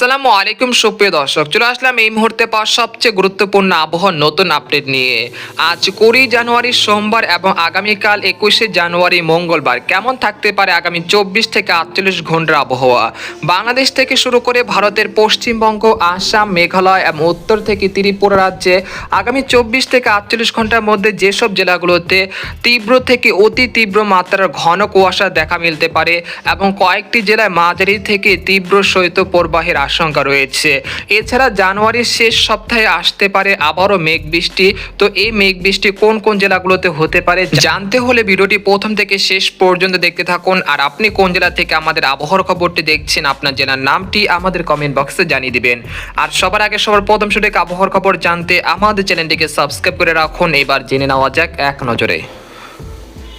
আসসালামু আলাইকুম, সুপ্রিয় দর্শক। চলে আসলাম এই মুহূর্তে পাওয়া সবচেয়ে গুরুত্বপূর্ণ আবহাওয়ার নতুন আপডেট নিয়ে। আজ কুড়ি জানুয়ারি সোমবার এবং আগামীকাল একুশে জানুয়ারি মঙ্গলবার। কেমন থাকতে পারে আগামী চব্বিশ থেকে আটচল্লিশ ঘণ্টার আবহাওয়া? বাংলাদেশ থেকে শুরু করে ভারতের পশ্চিমবঙ্গ, আসাম, মেঘালয় এবং উত্তর থেকে ত্রিপুরা রাজ্যে আগামী চব্বিশ থেকে আটচল্লিশ ঘণ্টার মধ্যে যেসব জেলাগুলোতে তীব্র থেকে অতি তীব্র মাত্রার ঘন কুয়াশা দেখা মিলতে পারে এবং কয়েকটি জেলায় মাঝারি থেকে তীব্র শৈত্যপ্রবাহের আশঙ্কা রয়েছে। এছাড়া জানুয়ারির শেষ সপ্তাহে আসতে পারে আবারও মেঘ বৃষ্টি তো এই মেঘ বৃষ্টি কোন কোন জেলাগুলোতে হতে পারে জানতে হলে ভিডিওটি প্রথম থেকে শেষ পর্যন্ত দেখতে থাকুন। আর আপনি কোন জেলা থেকে আমাদের আবহাওয়ার খবরটি দেখছেন, আপনার জেলার নামটি আমাদের কমেন্ট বক্সে জানিয়ে দিবেন। আর সবার আগে সবার প্রথম সঠিক আবহাওয়ার খবর জানতে আমাদের চ্যানেলটিকে সাবস্ক্রাইব করে রাখুন। এবার জেনে নেওয়া যাক এক নজরে।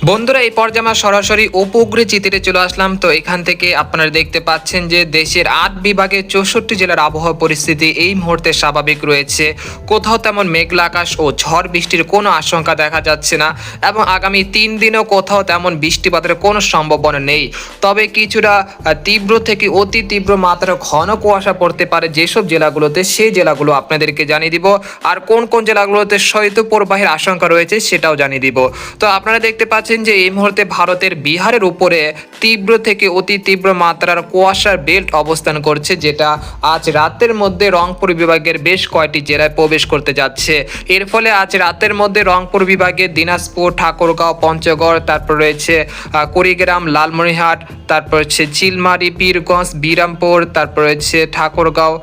বন্ধুরা, এই পর্যায়ে আমরা সরাসরি উপগ্রহ চিত্রে চলে আসলাম। তো এখান থেকে আপনারা দেখতে পাচ্ছেন যে দেশের আট বিভাগে চৌষট্টি জেলার আবহাওয়া পরিস্থিতি এই মুহূর্তে স্বাভাবিক রয়েছে। কোথাও তেমন মেঘলা আকাশ ও ঝড় বৃষ্টির কোনো আশঙ্কা দেখা যাচ্ছে না এবং আগামী তিন দিনও কোথাও তেমন বৃষ্টিপাতের কোনো সম্ভাবনা নেই। তবে কিছুটা তীব্র থেকে অতি তীব্র মাত্রা ঘন কুয়াশা পড়তে পারে যেসব জেলাগুলোতে, সেই জেলাগুলো আপনাদেরকে জানিয়ে দিব। আর কোন কোন জেলাগুলোতে শৈত্যপ্রবাহের আশঙ্কা রয়েছে সেটাও জানিয়ে দিব। তো আপনারা দেখতে পাচ্ছেন যে এই মুহূর্তে ভারতের বিহারের উপরে তীব্র থেকে অতি তীব্র মাত্রার কুয়াশার বেল্ট অবস্থান করছে, যেটা আজ রাতের মধ্যে রংপুর বিভাগের বেশ কয়েকটি জেলায় প্রবেশ করতে যাচ্ছে। এর ফলে আজ রাতের মধ্যে রংপুর বিভাগে দিনাজপুর, ঠাকুরগাঁও, পঞ্চগড়, তারপর রয়েছে কুড়িগ্রাম লালমনিহাট তারপর হচ্ছে চিলমারি পীরগঞ্জ, বিরামপুর, তারপর হচ্ছে ঠাকুরগাঁও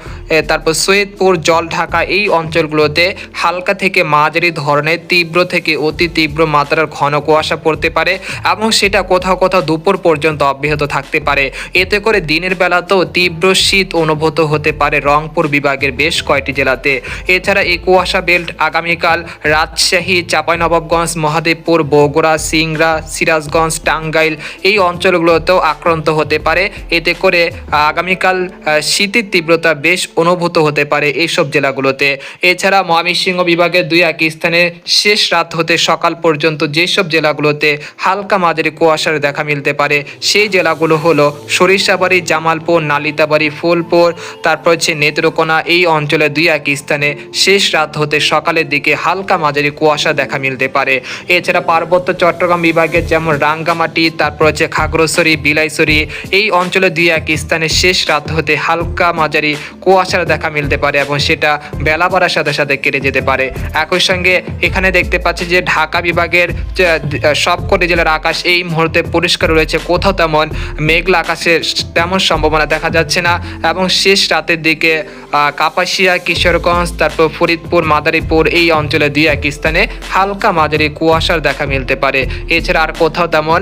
তারপর সৈয়দপুর, জলঢাকা এই অঞ্চলগুলোতে হালকা থেকে মাঝারি ধরনের তীব্র থেকে অতি তীব্র মাত্রার ঘন কুয়াশা পড়তে পারে এবং সেটা কোথাও কোথাও দুপুর পর্যন্ত অব্যাহত থাকতে পারে। এতে করে দিনের বেলাতেও তীব্র শীত অনুভূত হতে পারে রংপুর বিভাগের বেশ কয়েকটি জেলাতে। এছাড়া এই কুয়াশা বেল্ট আগামীকাল রাজশাহী, চাঁপাইনবাবগঞ্জ, মহাদেবপুর, বগুড়া, সিংড়া, সিরাজগঞ্জ, টাঙ্গাইল এই অঞ্চলগুলোতেও আক্রান্ত হতে পারে। এতে করে আগামীকাল শীতের তীব্রতা বেশ অনুভূত হতে পারে এইসব জেলাগুলোতে। এছাড়া ময়মনসিংহ বিভাগের দুই এক স্থানে শেষ রাত হতে সকাল পর্যন্ত যেসব জেলাগুলোতে হালকা মাঝারি কুয়াশার দেখা মিলতে পারে। সেই জেলাগুলো হলো সরিষাবাড়ি জামালপুর নালিতাবাড়ি ফুলপুর তারপর হচ্ছে নেত্রকোনা এই অঞ্চলে দুই এক স্থানে শেষ রাত হতে সকালের দিকে হালকা মাঝারি কুয়াশা দেখা মিলতে পারে। এছাড়া পার্বত্য চট্টগ্রাম বিভাগের যেমন রাঙ্গামাটি তারপর হচ্ছে খাগড়াছড়ি বিলাইছড়ি এই অঞ্চলে দুই এক স্থানে শেষ রাত হতে হালকা মাঝারি কুয়াশার দেখা মিলতে পারে এবং সেটা বেলা বাড়ার সাথে সাথে কেটে যেতে পারে। একই সঙ্গে এখানে দেখতে পাচ্ছি যে ঢাকা বিভাগের আহ, সবকটি জেলার আকাশ এই মুহূর্তে পরিষ্কার রয়েছে। কোথাও তেমন মেঘলা আকাশের তেমন সম্ভাবনা দেখা যাচ্ছে না এবং শেষ রাতের দিকে কাপাসিয়া, কিশোরগঞ্জ, তারপর ফরিদপুর, মাদারীপুর এই অঞ্চলে দুই এক স্থানে হালকা মাঝারি কুয়াশার দেখা মিলতে পারে। এছাড়া আর কোথাও তেমন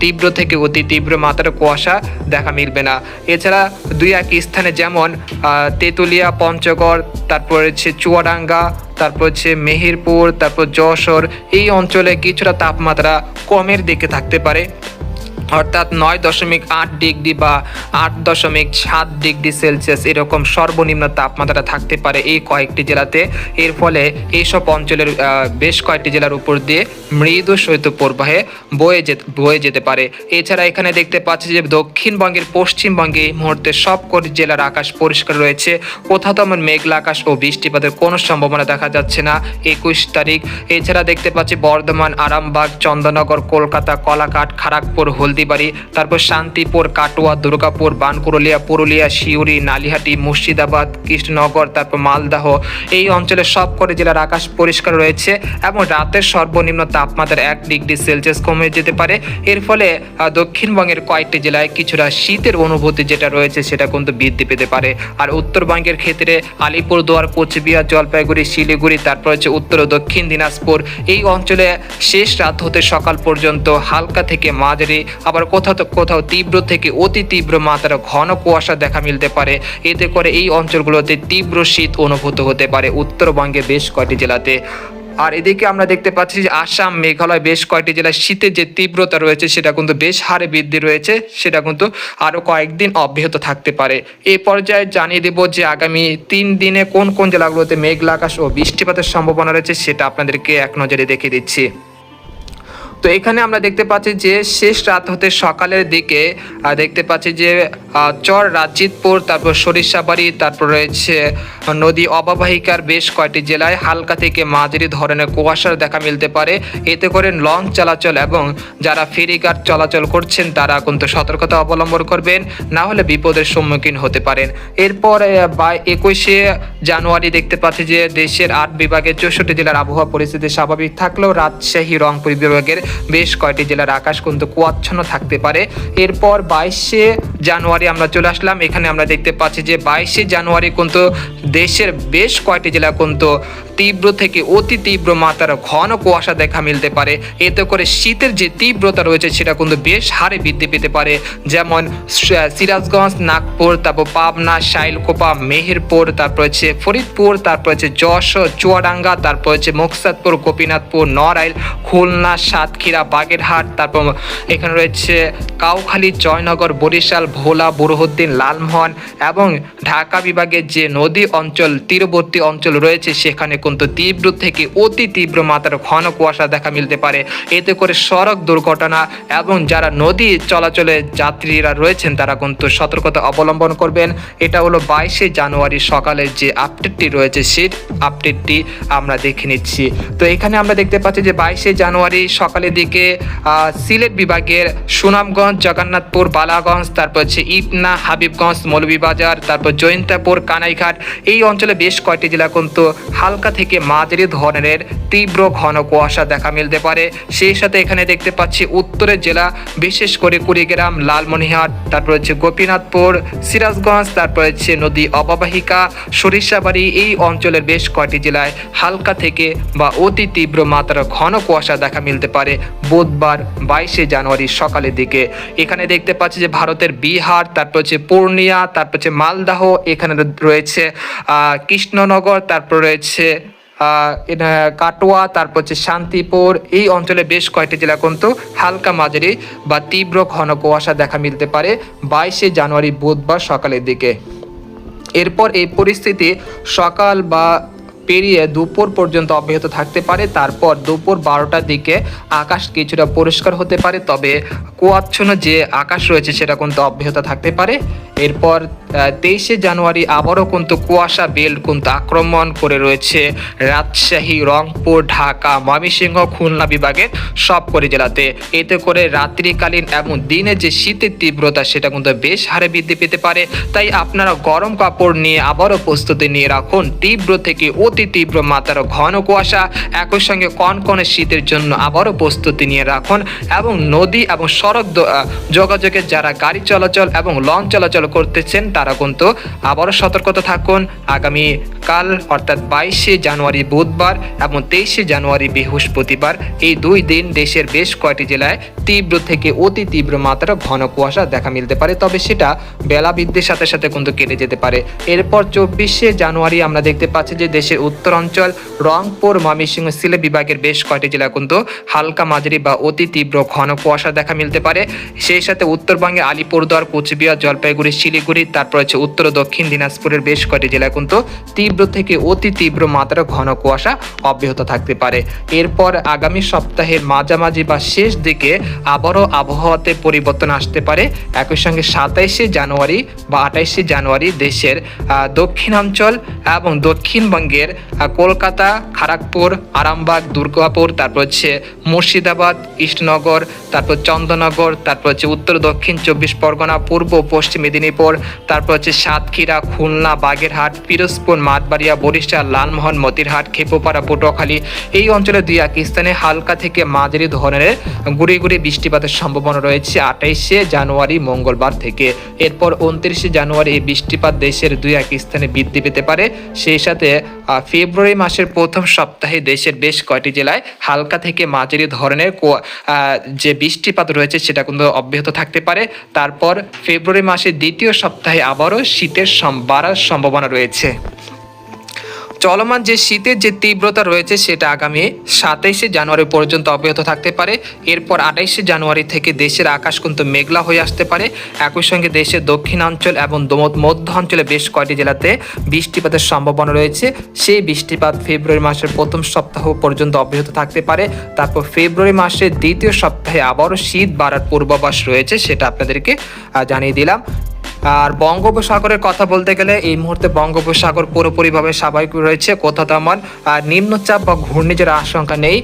তীব্র থেকে অতি তীব্র মাত্রার কুয়াশা দেখা মিলবে না। এছাড়া দুই এক স্থানে যেমন তেঁতুলিয়া, পঞ্চগড়, তারপর হচ্ছে চুয়াডাঙ্গা তারপর হচ্ছে মেহেরপুর তারপর যশোর এই অঞ্চলে কিছুটা তাপমাত্রা কমের দিকে থাকতে পারে। অর্থাৎ নয় দশমিক আট ডিগ্রি বা আট দশমিক সাত ডিগ্রি সেলসিয়াস এরকম সর্বনিম্ন তাপমাত্রা থাকতে পারে এই কয়েকটি জেলাতে। এর ফলে এইসব অঞ্চলের বেশ কয়েকটি জেলার উপর দিয়ে মৃদু শৈত্য প্রবাহে বয়ে যেতে বয়ে যেতে পারে। এছাড়া এখানে দেখতে পাচ্ছি যে দক্ষিণবঙ্গের পশ্চিমবঙ্গে এই মুহূর্তে সব কটি জেলার আকাশ পরিষ্কার রয়েছে। কোথাও তেমন মেঘলা আকাশ ও বৃষ্টিপাতের কোনো সম্ভাবনা দেখা যাচ্ছে না একুশ তারিখ। এছাড়া দেখতে পাচ্ছি বর্ধমান, আরামবাগ চন্দননগর কলকাতা কলাকাট খড়গপুর হলদিবাড়ি তারপর শান্তিপুর, কাটোয়া, দুর্গাপুর বানকুরলিয়া পুরুলিয়া শিউরি নালিহাটি, মুর্শিদাবাদ, কৃষ্ণনগর, তারপর মালদাহ। এই অঞ্চলের সব করে জেলার আকাশ পরিষ্কার রয়েছে এবং রাতের সর্বনিম্ন তাপমাত্রা এক ডিগ্রি সেলসিয়াস কমে যেতে পারে। এর ফলে দক্ষিণবঙ্গের কয়েকটি জেলায় কিছুটা শীতের অনুভূতি যেটা রয়েছে সেটা কিন্তু বৃদ্ধি পেতে পারে। আর উত্তরবঙ্গের ক্ষেত্রে আলিপুরদুয়ার কোচবিহার, জলপাইগুড়ি, শিলিগুড়ি, তারপর হচ্ছে উত্তর ও দক্ষিণ দিনাজপুর। এই অঞ্চলে শেষ রাত হতে সকাল পর্যন্ত হালকা থেকে মাঝারি আবার কোথাও কোথাও তীব্র থেকে অতি তীব্র মাত্রা ঘন কুয়াশা দেখা মিলতে পারে। এতে করে এই অঞ্চলগুলোতে তীব্র শীত অনুভূত হতে পারে উত্তরবঙ্গে বেশ কয়েকটি জেলাতে। আর এদিকে আমরা দেখতে পাচ্ছি যে আসাম, মেঘালয় বেশ কয়েকটি জেলায় শীতের যে তীব্রতা রয়েছে সেটা কিন্তু বেশ হারে বৃদ্ধি রয়েছে। সেটা কিন্তু আরও কয়েকদিন অব্যাহত থাকতে পারে। এই পর্যায়ে জানিয়ে দেব যে আগামী তিন দিনে কোন কোন জেলাগুলোতে মেঘলা আকাশ ও বৃষ্টিপাতের সম্ভাবনা রয়েছে সেটা আপনাদেরকে এক নজরে দেখে দিচ্ছি। তো এখানে আমরা দেখতে পাচ্ছি যে শেষ রাত হতে সকালের দিকে দেখতে পাচ্ছি যে চর রাজিতপুর তারপর সরিষাবাড়ি, তারপর রয়েছে নদী অববাহিকার বেশ কয়েকটি জেলায় হালকা থেকে মাঝারি ধরনের কুয়াশার দেখা মিলতে পারে। এতে করে লঞ্চ চলাচল এবং যারা ফেরিঘাট চলাচল করছেন, তারা কিন্তু সতর্কতা অবলম্বন করবেন, না হলে বিপদের সম্মুখীন হতে পারেন। এরপর বা একুশে জানুয়ারি দেখতে পাচ্ছি যে দেশের আট বিভাগের চৌষট্টি জেলার আবহাওয়া পরিস্থিতি স্বাভাবিক থাকলেও রাজশাহী, রংপুর বিভাগের বেশ কয়েকটি জেলার আকাশ কিন্তু কুয়াচ্ছন্ন থাকতে পারে। এরপর বাইশে জানুয়ারি আমরা চলে আসলাম। এখানে আমরা দেখতে পাচ্ছি যে বাইশে জানুয়ারি কিন্তু দেশের বেশ কয়েকটি জেলা কিন্তু তীব্র থেকে অতি তীব্র মাত্রার ঘন কুয়াশা দেখা মিলতে পারে। এতে করে শীতের যে তীব্রতা রয়েছে সেটা কিন্তু বেশ হারে বৃদ্ধি পেতে পারে। যেমন সিরাজগঞ্জ, নাগপুর, তারপর পাবনা, শাইলকোপা, মেহেরপুর, তারপর হচ্ছে ফরিদপুর, তারপর হচ্ছে যশোর, চুয়াডাঙ্গা, তারপর হচ্ছে মুকসাদপুর, গোপীনাথপুর, নড়াইল, খুলনা, সাতক্ষীরা, বাগেরহাট, তারপর এখানে রয়েছে কাউখালী, জয়নগর, বরিশাল ভোলা বুরহুদ্দিন লালমোহন এবং ঢাকা বিভাগের যে নদী অঞ্চল, তীরবর্তী অঞ্চল রয়েছে, সেখানে কিন্তু তীব্র থেকে অতি তীব্র মাত্রার ঘন কুয়াশা দেখা মিলতে পারে। এতে করে সড়ক দুর্ঘটনা এবং যারা নদী চলাচলে যাত্রীরা রয়েছেন, তারা কিন্তু সতর্কতা অবলম্বন করবেন। এটা হলো বাইশে জানুয়ারি সকালে যে আপডেটটি রয়েছে, সেই আপডেটটি আমরা দেখে নিচ্ছি। তো এখানে আমরা দেখতে পাচ্ছি যে বাইশে জানুয়ারি সকালের দিকে সিলেট বিভাগের সুনামগঞ্জ, জগন্নাথপুর, বালাগঞ্জ, তারপর হচ্ছে ইটনা, হাবিবগঞ্জ, মৌলভীবাজার, তারপর জয়ন্তাপুর, কানাইঘাট। এই অঞ্চলে বেশ কয়েকটি জেলা কিন্তু হালকা থেকে মাঝারি ধরনের তীব্র ঘন কুয়াশা দেখা মিলতে পারে। সেই সাথে এখানে দেখতে পাচ্ছি উত্তরের জেলা, বিশেষ করে কুড়িগ্রাম লালমনিহাট তারপর হচ্ছে গোপীনাথপুর, সিরাজগঞ্জ, তারপর হচ্ছে নদী অববাহিকা, সরিষাবাড়ি, এই অঞ্চলের বেশ কয়েকটি জেলায় হালকা থেকে বা অতি তীব্র মাত্রার ঘন কুয়াশা দেখা মিলতে পারে বুধবার বাইশে জানুয়ারি সকালের দিকে। এখানে দেখতে পাচ্ছি যে ভারতের বিহার, তারপর হচ্ছে পূর্ণিয়া, তারপর হচ্ছে মালদাহ, এখানে রয়েছে কৃষ্ণনগর, তারপর রয়েছে কাটোয়া, তারপর হচ্ছে শান্তিপুর। এই অঞ্চলে বেশ কয়েকটি জেলা কিন্তু হালকা মাঝারি বা তীব্র ঘন কুয়াশা দেখা মিলতে পারে বাইশে জানুয়ারি বুধবার সকালের দিকে। এরপর এই পরিস্থিতি সকাল বা পেরিয়ে দুপুর পর্যন্ত অব্যাহত থাকতে পারে। তারপর দুপুর বারোটার দিকে আকাশ কিছুটা পরিষ্কার হতে পারে, তবে কুয়াচ্ছন্ন যে আকাশ রয়েছে সেটা কিন্তু অব্যাহত থাকতে পারে। এরপর তেইশে জানুয়ারি আবারও কিন্তু কুয়াশা বেল্ট কিন্তু আক্রমণ করে রয়েছে রাজশাহী, রংপুর, ঢাকা, ময়মনসিংহ, খুলনা বিভাগের সবকটি জেলাতে। এতে করে রাত্রিকালীন এবং দিনে যে শীতের তীব্রতা, সেটা কিন্তু বেশ হারে বৃদ্ধি পেতে পারে। তাই আপনারা গরম কাপড় নিয়ে আবারও প্রস্তুতি নিয়ে রাখুন। তীব্র থেকে অতি তীব্র মাত্রার ঘন কুয়াশা, একই সঙ্গে কনকনে শীতের জন্য আবারও প্রস্তুতি নিয়ে রাখুন এবং নদী এবং সড়ক যোগাযোগের যারা গাড়ি চলাচল এবং লঞ্চ চলাচল করতেছেন তারা কিন্তু আবারও সতর্কতা থাকুন। আগামী কাল, অর্থাৎ বাইশে জানুয়ারি বুধবার এবং তেইশে জানুয়ারি বৃহস্পতিবার, এই দুই দিন দেশের বেশ কয়েকটি জেলায় তীব্র থেকে অতি তীব্র মাত্রার ঘন কুয়াশা দেখা মিলতে পারে, তবে সেটা বেলা বৃদ্ধির সাথে সাথে কিন্তু কেটে যেতে পারে। এরপর চব্বিশে জানুয়ারি আমরা দেখতে পাচ্ছি যে দেশের উত্তরাঞ্চল, রংপুর, ময়মনসিংহ, সিলেট বিভাগের বেশ কয়েকটি জেলা কিন্তু হালকা মাঝারি বা অতি তীব্র ঘন কুয়াশা দেখা মিলতে পারে। সেই সাথে উত্তরবঙ্গে আলিপুরদুয়ার, কোচবিহার, জলপাইগুড়ি, শিলিগুড়ি, তারপর হচ্ছে উত্তর দক্ষিণ দিনাজপুরের বেশ কয়েকটি জেলায়, কিন্তু তীব্র থেকে অতি তীব্র মাত্রার ঘন কুয়াশা অব্যাহত থাকতে পারে। এরপর আগামী সপ্তাহের মাঝামাঝি বা শেষ দিকে আবারও আবহাওয়াতে পরিবর্তন আসতে পারে। একই সঙ্গে সাতাইশে জানুয়ারি বা আঠাইশে জানুয়ারি দেশের দক্ষিণাঞ্চল এবং দক্ষিণবঙ্গের কলকাতা খড়গপুর আরামবাগ, দুর্গাপুর, তারপর হচ্ছে মুর্শিদাবাদ ইষ্টনগর তারপর চন্দ্রনগর, তারপর হচ্ছে উত্তর দক্ষিণ চব্বিশ পরগনা, পূর্ব পশ্চিম মেদিনীপুর তারপর হচ্ছে সাতক্ষীরা, খুলনা, বাগেরহাট, পিরোজপুর, মাঠবাড়িয়া, বরিশাল, লালমোহন, মতিরহাট, খেপুপাড়া, পটুয়াখালী এই অঞ্চলে দুই এক স্থানে হালকা থেকে মাঝারি ধরনের গুড়ি গুড়ি বৃষ্টিপাতের সম্ভাবনা রয়েছে আঠাইশে জানুয়ারি, মঙ্গলবার থেকে। এরপর উনত্রিশে জানুয়ারি এই বৃষ্টিপাত দেশের দুই এক স্থানে বৃদ্ধি পেতে পারে। সেই সাথে ফেব্রুয়ারি মাসের প্রথম সপ্তাহে দেশের বেশ কয়টি জেলায় হালকা থেকে মাঝারি ধরনের যে বৃষ্টিপাত রয়েছে সেটা কিন্তু অব্যাহত থাকতে পারে। তারপর ফেব্রুয়ারি মাসের দ্বিতীয় সপ্তাহে আবারও শীতের বাড়ার সম্ভাবনা রয়েছে। চলমান যে শীতের যে তীব্রতা রয়েছে, সেটা আগামী সাতাইশে জানুয়ারি পর্যন্ত অব্যাহত থাকতে পারে। এরপর আঠাইশে জানুয়ারি থেকে দেশের আকাশ কিন্তু মেঘলা হয়ে আসতে পারে। একই সঙ্গে দেশের দক্ষিণাঞ্চল এবং মধ্য অঞ্চলে বেশ কয়টি জেলাতে বৃষ্টিপাতের সম্ভাবনা রয়েছে। সেই বৃষ্টিপাত ফেব্রুয়ারি মাসের প্রথম সপ্তাহ পর্যন্ত অব্যাহত থাকতে পারে। তারপর ফেব্রুয়ারি মাসের দ্বিতীয় সপ্তাহে আবারও শীত বাড়ার পূর্বাভাস রয়েছে, সেটা আপনাদেরকে জানিয়ে দিলাম। আর বঙ্গোপসাগরের কথা বলতে গেলে এই মুহূর্তে বঙ্গোপসাগর পুরোপুরিভাবে স্বাভাবিক রয়েছে, কোথাও তেমন নিম্নচাপ বা ঘূর্ণিঝড়ের আশঙ্কা নেই।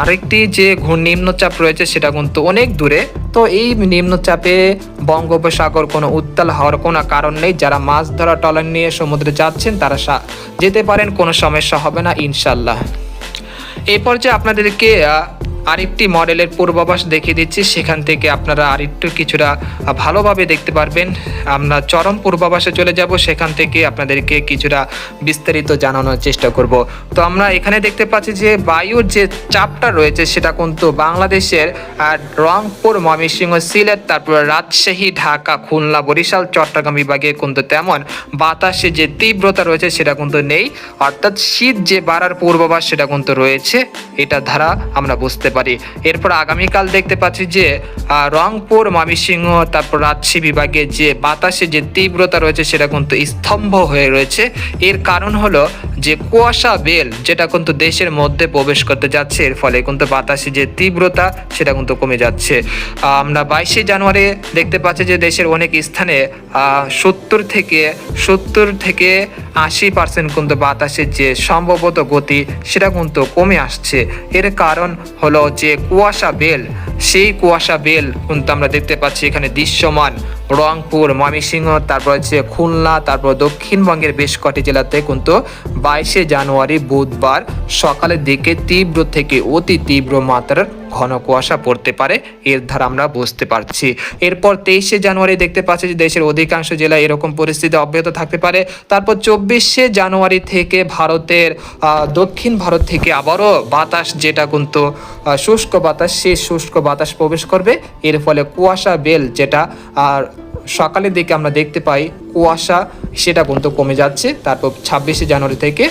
আরেকটি যে নিম্নচাপ রয়েছে সেটা কিন্তু অনেক দূরে। তো এই নিম্নচাপে বঙ্গোপসাগর কোনো উত্তাল হওয়ার কোনো কারণ নেই। যারা মাছ ধরা টলার নিয়ে সমুদ্রে যাচ্ছেন, তারা যেতে পারেন, কোনো সমস্যা হবে না ইনশাল্লাহ এই পর্যায়ে আপনাদেরকে আরেকটি মডেলের পূর্বাভাস দেখিয়ে দিচ্ছি। সেখান থেকে আপনারা আরেকটু কিছুটা ভালোভাবে দেখতে পারবেন। আমরা চরম পূর্বাভাসে চলে যাব। সেখান থেকে আপনাদেরকে কিছুটা বিস্তারিত জানানোর চেষ্টা করব। তো আমরা এখানে দেখতে পাচ্ছি যে বায়ুর যে চাপটা রয়েছে, সেটা কিন্তু বাংলাদেশের রংপুর, ময়মনসিংহ, সিলেট, তারপর রাজশাহী, ঢাকা, খুলনা, বরিশাল, চট্টগ্রাম বিভাগে কিন্তু তেমন বাতাসে যে তীব্রতা রয়েছে, সেটা কিন্তু নেই। অর্থাৎ শীত যে বাড়ার পূর্বাভাস সেটা কিন্তু রয়েছে। এটা দ্বারা আমরা বুঝতে পারি এরপর আগামীকাল দেখতে পাচ্ছি যে রংপুর, ময়মনসিংহ, তারপর রাজশাহী বিভাগে যে বাতাসে যে তীব্রতা রয়েছে সেটা কিন্তু স্তম্ভ হয়ে রয়েছে। এর কারণ হলো যে কুয়াশা বেল, যেটা কিন্তু দেশের মধ্যে প্রবেশ করতে যাচ্ছে, এর ফলে কিন্তু বাতাসে যে তীব্রতা, সেটা কিন্তু কমে যাচ্ছে। আমরা বাইশে জানুয়ারি দেখতে পাচ্ছি যে দেশের অনেক স্থানে সত্তর থেকে সত্তর থেকে আশি পার্সেন্ট কিন্তু বাতাসের যে সম্ভবত গতি, সেটা কিন্তু কমে আসছে। এর কারণ হলো যে কুয়াশা বেল। সেই কুয়াশা বেল কিন্তু আমরা দেখতে পাচ্ছি এখানে দৃশ্যমান রংপুর, ময়মনসিংহ, তারপর হচ্ছে খুলনা, তারপর দক্ষিণবঙ্গের বেশ কটি জেলাতে কিন্তু বাইশে জানুয়ারি বুধবার সকালের দিকে তীব্র থেকে অতি তীব্র মাত্রার ঘন কুয়াশা পড়তে পারে, এর দ্বারা আমরা বুঝতে পারছি। এরপর তেইশে জানুয়ারি দেখতে পাচ্ছি যে দেশের অধিকাংশ জেলায় এরকম পরিস্থিতি অব্যাহত থাকতে পারে। তারপর চব্বিশে জানুয়ারি থেকে ভারতের দক্ষিণ ভারত থেকে আবারও বাতাস, যেটা কিন্তু শুষ্ক বাতাস, সেই শুষ্ক বাতাস প্রবেশ করবে। এর ফলে কুয়াশা বেল যেটা, আর সকালের দিকে আমরা দেখতে পাই কুয়াশা, সেটা কিন্তু কমে যাচ্ছে। তারপর ছাব্বিশে জানুয়ারি থেকে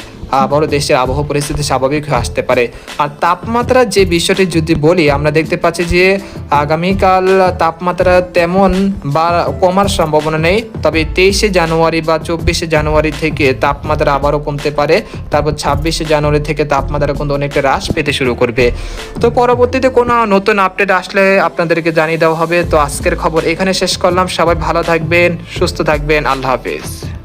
আবারও দেশের আবহাওয়া পরিস্থিতি স্বাভাবিক হয়ে আসতে পারে। আর তাপমাত্রা যে বিষয়টি যদি বলি, আমরা দেখতে পাচ্ছি যে আগামীকাল তাপমাত্রা তেমন বা কমার সম্ভাবনা নেই। তবে তেইশে জানুয়ারি বা চব্বিশে জানুয়ারি থেকে তাপমাত্রা আবারও কমতে পারে। তারপর ছাব্বিশে জানুয়ারি থেকে তাপমাত্রা কিন্তু অনেকটা হ্রাস পেতে শুরু করবে। তো পরবর্তীতে কোনো নতুন আপডেট আসলে আপনাদেরকে জানিয়ে দেওয়া হবে। তো আজকের খবর এখানে শেষ করলাম। সবাই ভালো থাকবেন, সুস্থ থাকবেন। আল্লাহ হাফেজ।